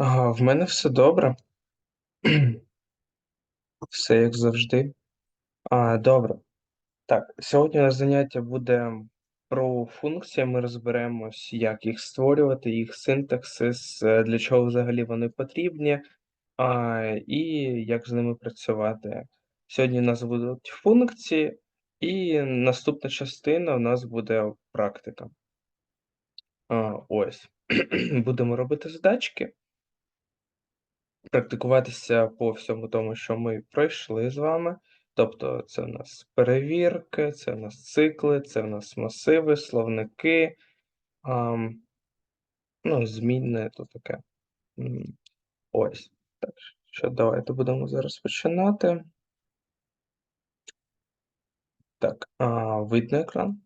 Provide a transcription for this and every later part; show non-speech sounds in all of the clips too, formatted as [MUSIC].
В мене все добре. [CLEARS THROAT] Все як завжди. А, добре. Так, сьогодні у нас заняття буде про функції. Ми розберемось, як їх створювати, їх синтаксис, е, для чого взагалі вони потрібні, а, і як з ними працювати. Сьогодні у нас будуть функції, і наступна частина у нас буде практика. А, ось. [CLEARS THROAT] Будемо робити задачки. Практикуватися по всьому тому, що ми пройшли з вами. Тобто це в нас перевірки, це в нас цикли, це в нас масиви, словники, ам, ну, змінне то таке. Ось. Так, що давайте будемо зараз починати. Так, а, видно екран?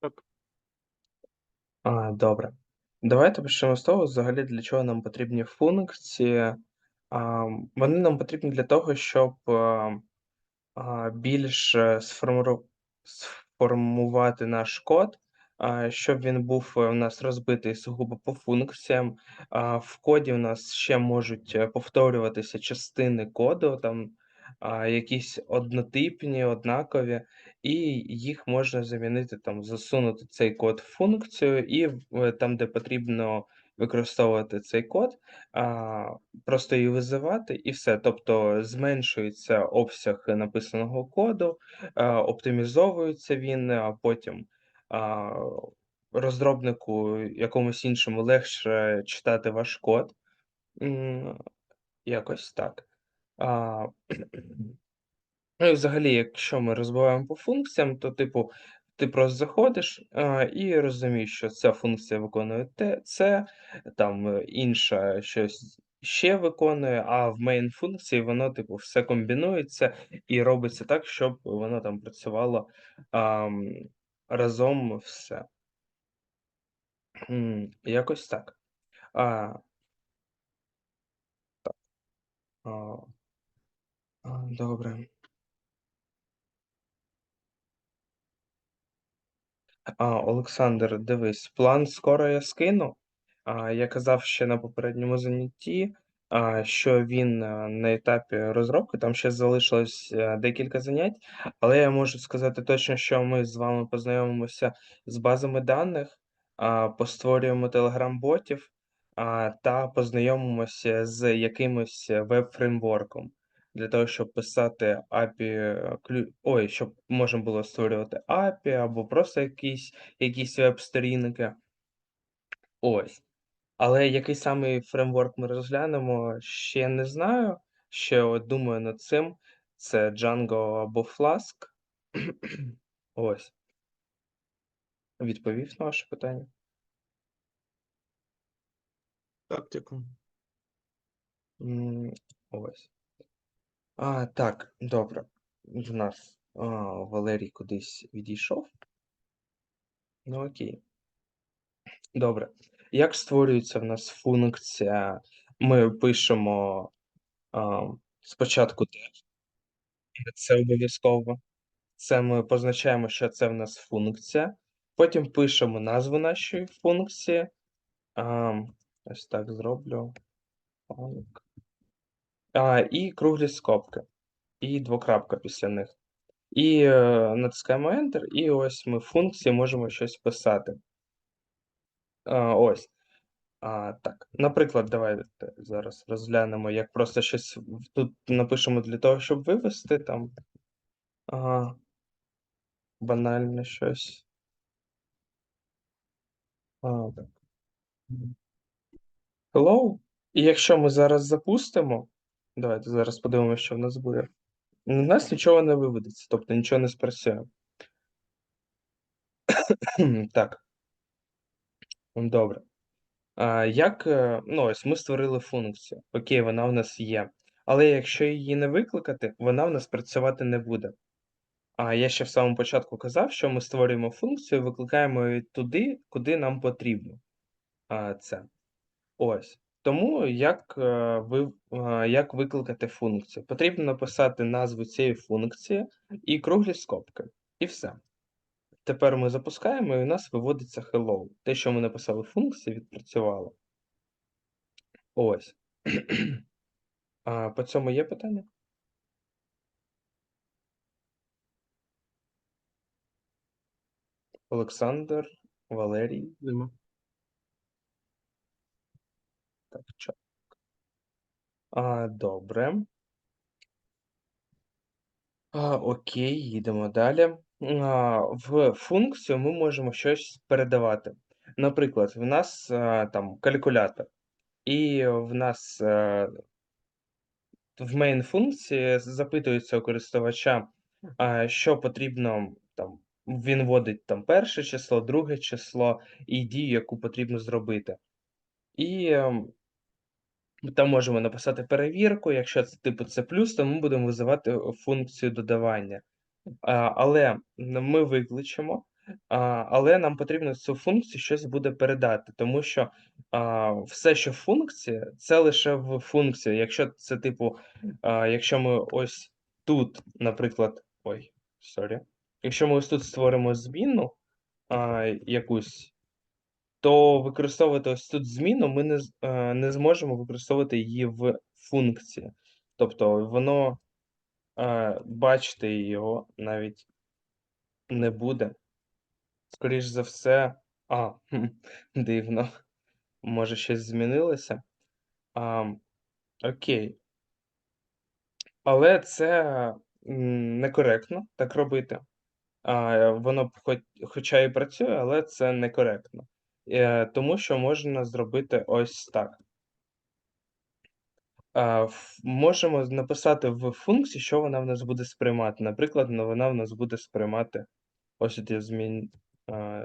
Так. А, добре. Давайте почнемо з того, взагалі, для чого нам потрібні функції. Вони нам потрібні для того, щоб більш сформувати наш код, щоб він був е, у нас розбитий сугубо по функціям. В коді у нас ще можуть е, повторюватися частини коду, там а, якісь однотипні, однакові, і їх можна замінити, там, засунути цей код в функцію, і в- там, де потрібно використовувати цей код, а, просто її визивати і все. Тобто зменшується обсяг написаного коду, а, оптимізовується він, а потім а, розробнику якомусь іншому легше читати ваш код. Якось так. А, Ну і взагалі, якщо ми розбиваємо по функціям, то, типу, ти просто заходиш, а, і розумієш, що ця функція виконує те це, там, інша щось ще виконує, а в main функції воно, типу, все комбінується і робиться так, щоб воно там працювало, ам, разом все. Якось так. А, а, а, добре. А, Олександр, дивись, план скоро я скину. А, я казав ще на попередньому занятті, а, що він а, на етапі розробки, там ще залишилось а, декілька занять, але я можу сказати точно, що ми з вами познайомимося з базами даних, а, постворюємо телеграм-ботів а, та познайомимося з якимось веб-фреймворком для того, щоб писати API, ой, щоб можна було створювати API або просто якісь, якісь веб-сторінки. Ось. Але який саме фреймворк ми розглянемо, ще не знаю. Ще от думаю над цим. Це Django або Flask. [CLEARS THROAT] Ось. Відповів на ваше питання. Так, дякую. Ось. А, так, добре. В нас а, Валерій кудись відійшов. Ну, окей. Добре. Як створюється в нас функція? Ми пишемо а, спочатку теж, це обов'язково. Це ми позначаємо, що це в нас функція. Потім пишемо назву нашої функції. А, ось так зроблю. Функ. А, і круглі скобки. І двокрапка після них. І е, натискаємо Enter, і ось ми в функції можемо щось писати. А, ось. А, так, наприклад, давайте зараз розглянемо, як просто щось тут напишемо для того, щоб вивести там. Ага, банальне щось. А, так. Hello. І якщо ми зараз запустимо, давайте зараз подивимося, що в нас буде. У нас нічого не виведеться, тобто нічого не спрацює. [COUGHS] Так. Добре. А, як, е, ну ось ми створили функцію. Окей, вона в нас є. Але якщо її не викликати, вона в нас працювати не буде. А я ще в самому початку казав, що ми створюємо функцію, викликаємо її туди, куди нам потрібно. А, це. Ось. Тому як, е, ви, е, як викликати функцію? Потрібно написати назву цієї функції і круглі скобки. І все. тепер ми запускаємо, і у нас виводиться hello. Те, що ми написали функції, відпрацювало. Ось. [CLEARS THROAT] А, по цьому є питання? Олександр, Валерій. Нема. Так, чо. А, добре. А, окей, їдемо далі. А, в функцію ми можемо щось передавати. Наприклад, в нас а, там калькулятор, і в нас е, в main функції запитується у користувача, а, що потрібно там. Він вводить там перше число, друге число і дію, яку потрібно зробити. І ем, там можемо написати перевірку. Якщо це типу це плюс, то ми будемо визивати е, функцію додавання. Але ми викличемо, але нам потрібно цю функцію щось буде передати, тому що все, що функція, це лише в функції. Якщо це типу, якщо ми ось тут, наприклад, ой, сорі, якщо ми ось тут створимо зміну а, якусь, то використовувати ось тут зміну ми не, е, не зможемо використовувати її в функції. Тобто воно, е, бачити його навіть не буде. Скоріш за все, а, дивно, може щось змінилося. А, окей. Але це некоректно так робити. А, воно хоч, хоча і працює, але це некоректно. Е, тому що можна зробити ось так. Можемо написати в функції, що вона в нас буде сприймати. Наприклад, вона в нас буде сприймати ось тут змін а,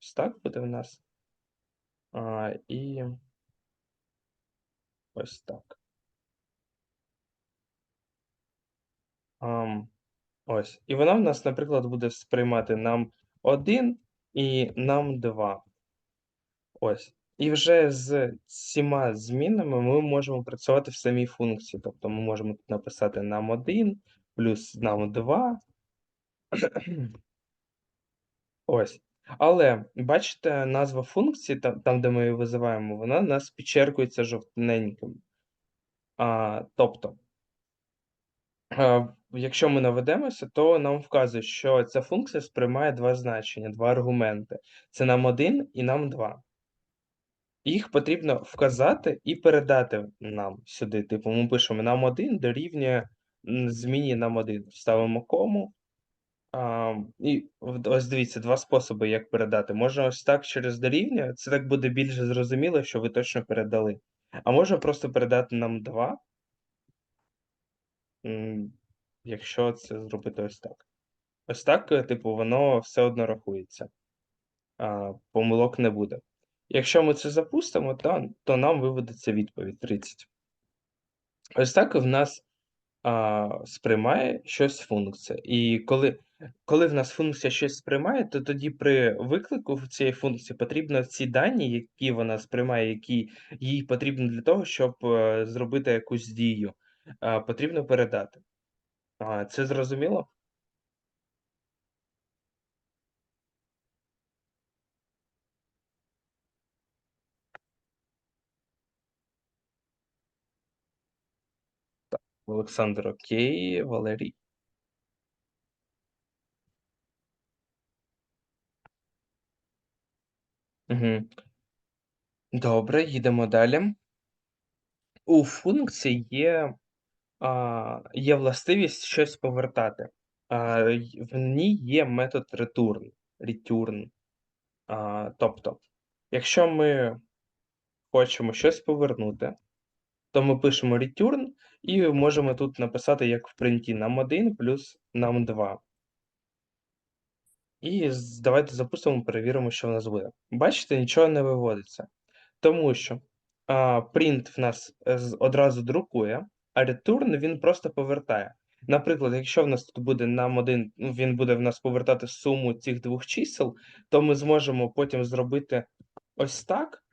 ось так буде в нас. І ось так. Ось. І вона в нас, наприклад, буде сприймати нам 1 і нам 2. Ось. І вже з цими змінами ми можемо працювати в самій функції. Тобто ми можемо тут написати нам 1 плюс нам 2. [CLEARS THROAT] Ось. Але бачите, назва функції, там, там де ми її визиваємо, вона нас підчеркується жовтеньким. А, тобто, а, якщо ми наведемося, то нам вказує, що ця функція сприймає два значення, два аргументи. Це нам 1 і нам 2. Їх потрібно вказати і передати нам сюди. Типу, ми пишемо нам 1 дорівнює зміні нам 1. Ставимо кому. А, і ось дивіться, два способи, як передати. Можна ось так через дорівнює, це так буде більше зрозуміло, що ви точно передали. А можна просто передати нам 2, якщо це зробити ось так. Ось так, е, типу, воно все одно рахується. А, помилок не буде. Якщо ми це запустимо, то, то нам виведеться відповідь 30. Ось так в нас а, сприймає щось функція. І коли, коли в нас функція щось сприймає, то тоді при виклику цієї функції потрібно ці дані, які вона сприймає, які їй потрібно для того, щоб е, зробити якусь дію, а, потрібно передати. Це зрозуміло? Олександр, окей, Валерій. Угу. Добре, їдемо далі. У функції є, а, є властивість щось повертати. А, в ній є метод return. return. А, тобто, якщо ми хочемо щось повернути, то ми пишемо return і можемо тут написати, як в принті, нам 1 плюс нам 2. І давайте запустимо, перевіримо, що в нас буде. Бачите, нічого не виводиться. Тому що а, print в нас е, одразу друкує, а return він просто повертає. Наприклад, якщо в нас тут буде нам один, він буде в нас повертати суму цих двох чисел, то ми зможемо потім зробити ось так,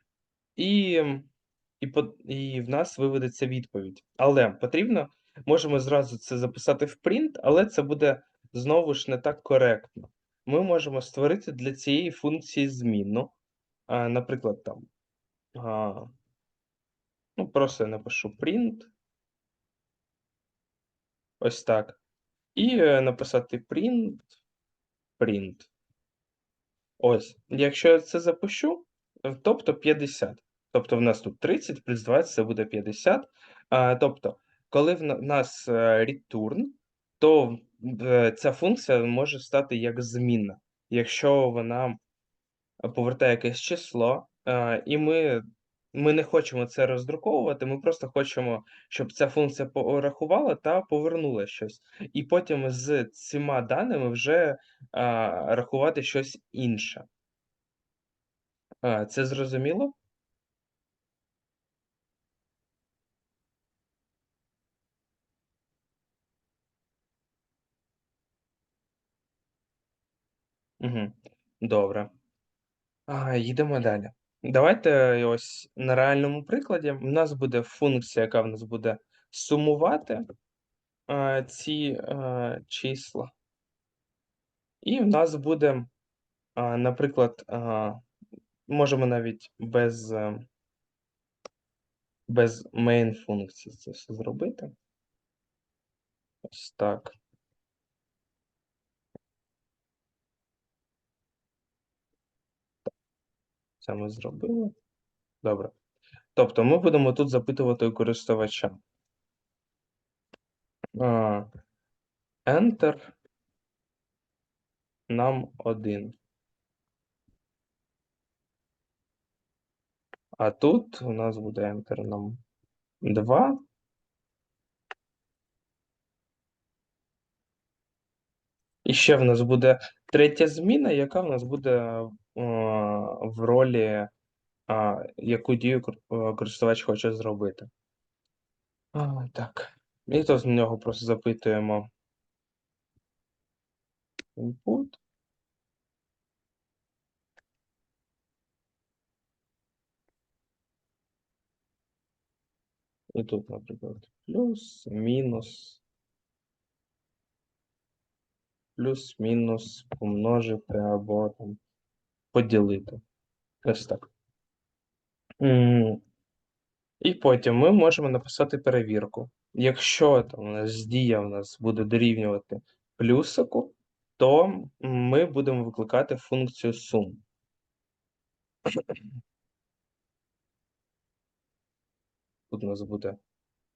і, і, по- і в нас виведеться відповідь. Але потрібно, можемо зразу це записати в print, але це буде знову ж не так коректно. ми можемо створити для цієї функції змінну. А, наприклад, там, а, ну, просто я напишу print. Ось так. І е, написати print, print. Ось, якщо я це запущу, е, тобто 50. Тобто в нас тут 30 плюс 20 це буде 50. А, тобто, коли в нас е, return, то е, ця функція може стати як змінна, якщо вона повертає якесь число, е, і ми, ми не хочемо це роздруковувати, ми просто хочемо, щоб ця функція порахувала та повернула щось. І потім з цими даними вже рахувати щось інше. Це зрозуміло? Угу. Добре. А, їдемо далі. Давайте ось на реальному прикладі. У нас буде функція, яка в нас буде сумувати а, ці а, числа. І в нас буде, а, наприклад, а, можемо навіть без, е, без main функції це все зробити. Ось так. Це ми зробили. Добре. Тобто ми будемо тут запитувати користувача. Enter нам 1. А тут у нас буде Enter нам 2. І ще в нас буде третя зміна, яка в нас буде в ролі, яку дію е, користувач хоче зробити. Так. І то з нього просто запитуємо input. І тут, наприклад, плюс, мінус, плюс-мінус помножити або там поділити. Ось так. І потім ми можемо написати перевірку. Якщо там у нас дія у нас буде дорівнювати плюсику, то ми будемо викликати функцію sum. Тут у нас буде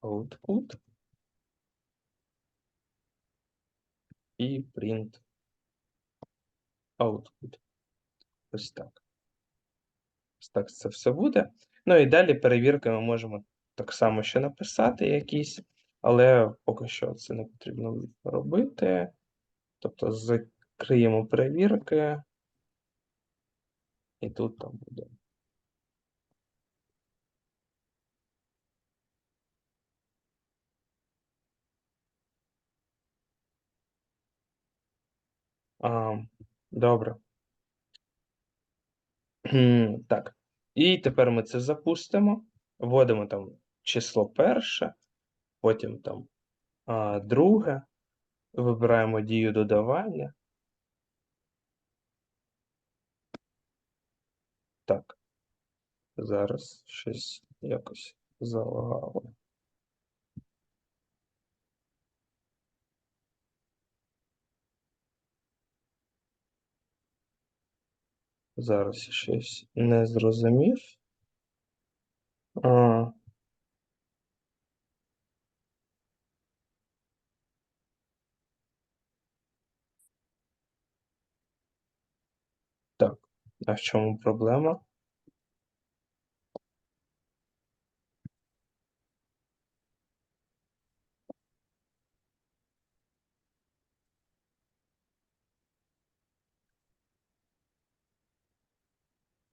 output і print output. Ось так. Ось так це все буде. Ну і далі перевірки ми можемо так само ще написати якісь, але поки що це не потрібно робити. Тобто закриємо перевірки, і тут там буде. А, добре. Так. І тепер ми це запустимо. Вводимо там число перше, потім там а, друге. Вибираємо дію додавання. Так. Зараз щось якось залагало. Зараз щось не зрозумів. А, так, а в чому проблема?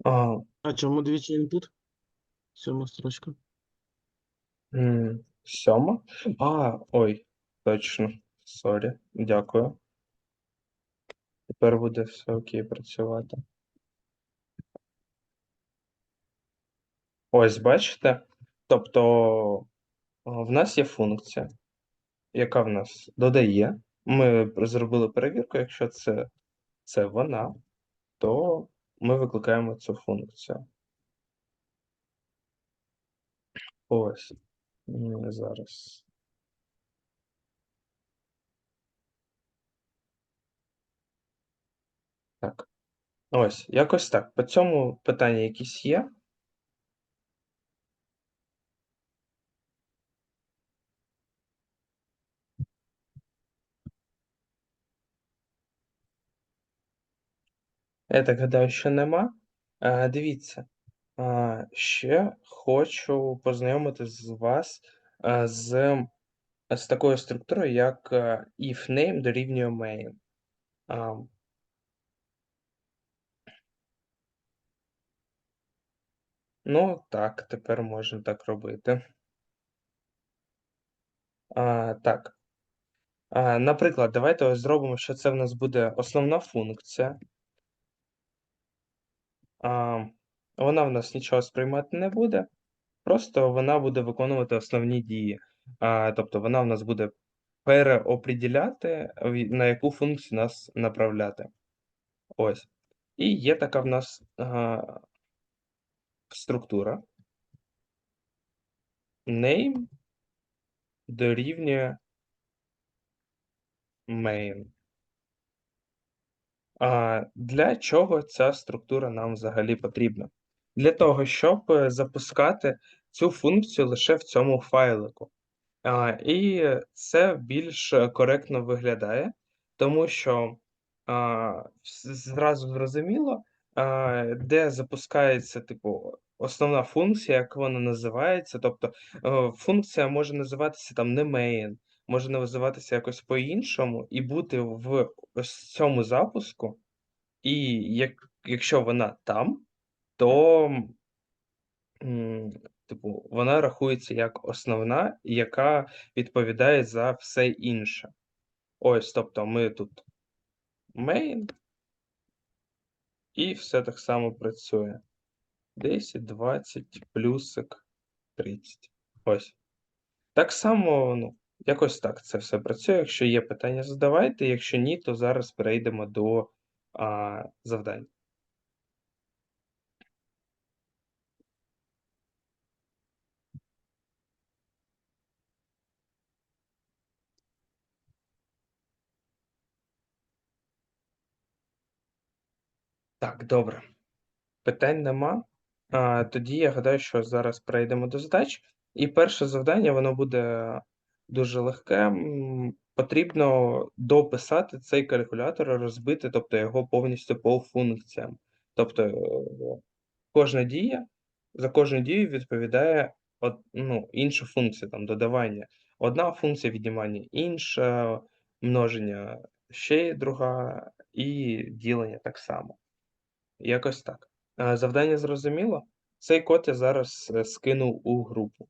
А, А чому двічі input? Сьома строчка. м, сьома? А, ой, точно. Сорі, дякую. Тепер буде все окей працювати. Ось, бачите? Тобто а, в нас є функція, яка в нас додає. Ми зробили перевірку, якщо це це вона, то ми викликаємо цю функцію. Ось. Зараз. Так. Ось, якось так. По цьому питання якісь є? Я так гадаю, що нема. Е, дивіться, а, ще хочу познайомити з вас е, з, з такою структурою, як if name дорівнює main. А, ну так, тепер можна так робити. А, так. А, наприклад, давайте ось зробимо, що це в нас буде основна функція. Вона в нас нічого сприймати не буде, просто вона буде виконувати основні дії. Тобто вона в нас буде переоприділяти, на яку функцію нас направляти. Ось. І є така в нас структура. Name дорівнює main. А для чого ця структура нам взагалі потрібна? Для того, щоб е, запускати цю функцію лише в цьому файлику. А, і це більш коректно виглядає, тому що а, зразу зрозуміло, а, де запускається, типу, основна функція, як вона називається. Тобто функція може називатися там не main, може називатися якось по-іншому, і бути в цьому запуску. І як, якщо вона там, то типу, вона рахується як основна, яка відповідає за все інше. Ось, тобто ми тут main, і все так само працює. 10, 20, плюсик, 30. Ось. Так само, ну, якось так це все працює. Якщо є питання, задавайте. Якщо ні, то зараз перейдемо до а, завдань. Так, добре. Питань нема. А, тоді я гадаю, що зараз перейдемо до задач. І перше завдання, воно буде дуже легке. Потрібно дописати цей калькулятор, розбити, тобто його повністю по функціям. Тобто е, кожна дія, за кожну дію відповідає од, ну, інша функція, там додавання. Одна функція віднімання, інша, множення ще друга, і ділення так само. Якось так. Е, Завдання зрозуміло? Цей код я зараз е, скину у групу.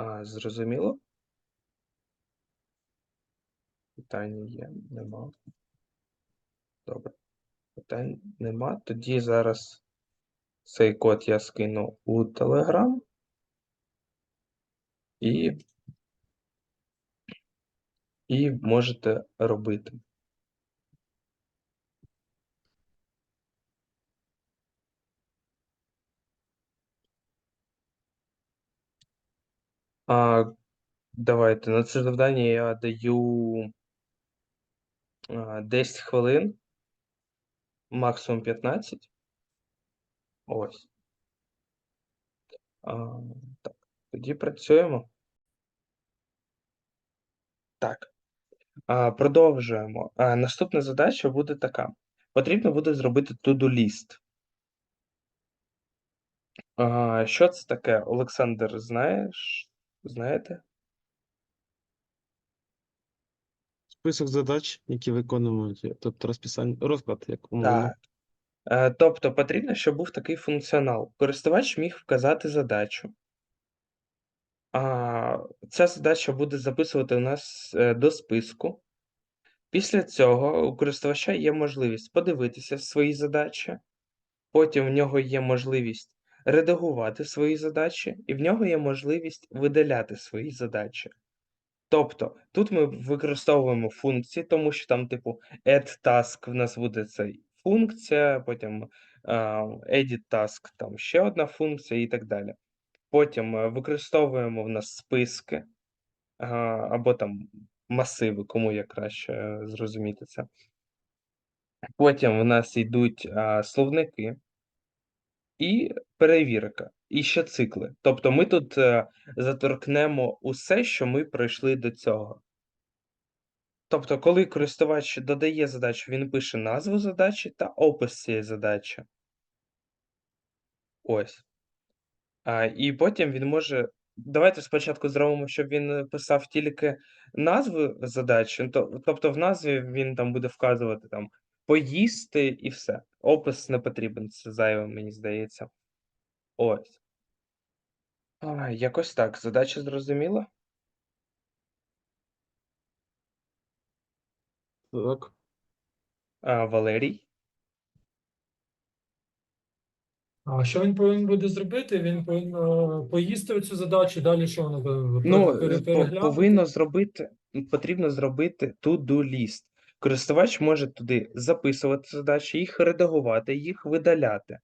А, зрозуміло? Питання є, нема. Добре. Питань нема. Тоді зараз цей код я скину у Telegram. І, і можете робити. А, давайте на це завдання я даю а, 10 хвилин, максимум 15. Ось. А, так, тоді працюємо. Так. А, продовжуємо. А, наступна задача буде така: потрібно буде зробити. А, що це таке, Олександр, знаєш? Знаєте? Список задач, які виконують, тобто розписання, розклад, як умовно. Так. Е, тобто потрібно, щоб був такий функціонал. Користувач міг вказати задачу. А, ця задача буде записувати у нас е, до списку. Після цього у користувача є можливість подивитися свої задачі, Потім в нього є можливість редагувати свої задачі, і в нього є можливість видаляти свої задачі. Тобто тут ми використовуємо функції, тому що там, типу, add task в нас буде цей функція, потім а, edit task, там ще одна функція і так далі. Потім е, використовуємо в нас списки а, або там масиви, кому як краще е, зрозуміти це. Потім в нас йдуть а, словники і перевірка, і ще цикли. Тобто ми тут е, заторкнемо усе, що ми пройшли до цього. Тобто, коли користувач додає задачу, він пише назву задачі та опис цієї задачі. Ось. А, і потім він може. Давайте спочатку зробимо, щоб він писав тільки назву задачі. Тобто в назві він там буде вказувати там поїсти і все. Опис не потрібен, це зайве, мені здається. Ось. А, якось так. Задача зрозуміла? Так. А, Валерій? А що він повинен буде зробити? Він повинен е, поїсти оцю задачу, далі що воно буде? Ну, переглянути? повинно зробити, потрібно зробити to-do list. Користувач може туди записувати задачі, їх редагувати, їх видаляти.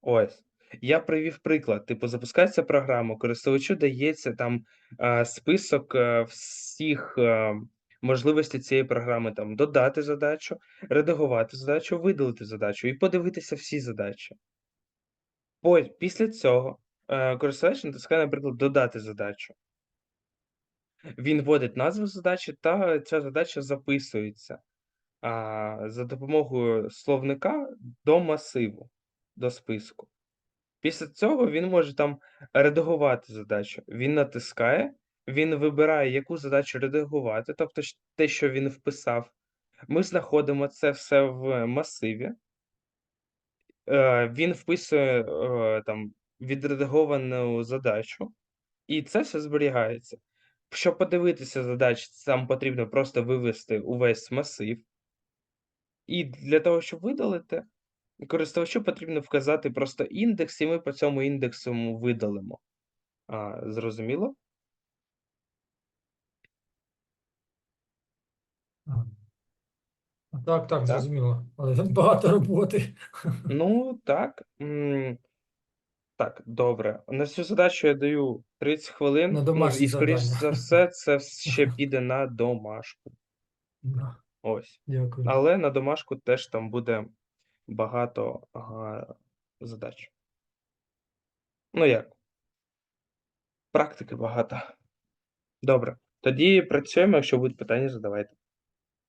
Ось. Я привів приклад. Типу, запускається програма, користувачу дається там е, список е, всіх е, можливостей цієї програми, там додати задачу, редагувати задачу, видалити задачу і подивитися всі задачі. Після цього е, користувач натискає, наприклад, додати задачу. Він вводить назву задачі, та ця задача записується а, за допомогою словника до масиву, до списку. Після цього він може там редагувати задачу. Він натискає, він вибирає, яку задачу редагувати, тобто те, що він вписав. Ми знаходимо це все в масиві. Е, Він вписує е, там відредаговану задачу, і це все зберігається. Щоб подивитися задачі, там потрібно просто вивести увесь масив. І для того, щоб видалити, користувачу потрібно вказати просто індекс, і ми по цьому індексу видалимо. А, зрозуміло? Так, так, Так? зрозуміло. Але [LAUGHS] багато роботи. Ну, так. Так, добре. На цю задачу я даю 30 хвилин. На Ну, домашнє і, скоріш завдання. за все, це [LAUGHS] ще піде на домашку. Да, Ось. Дякую. Але на домашку теж там буде багато ага, задач. Ну як? Практики багато. Добре. Тоді працюємо. Якщо будуть питання, задавайте.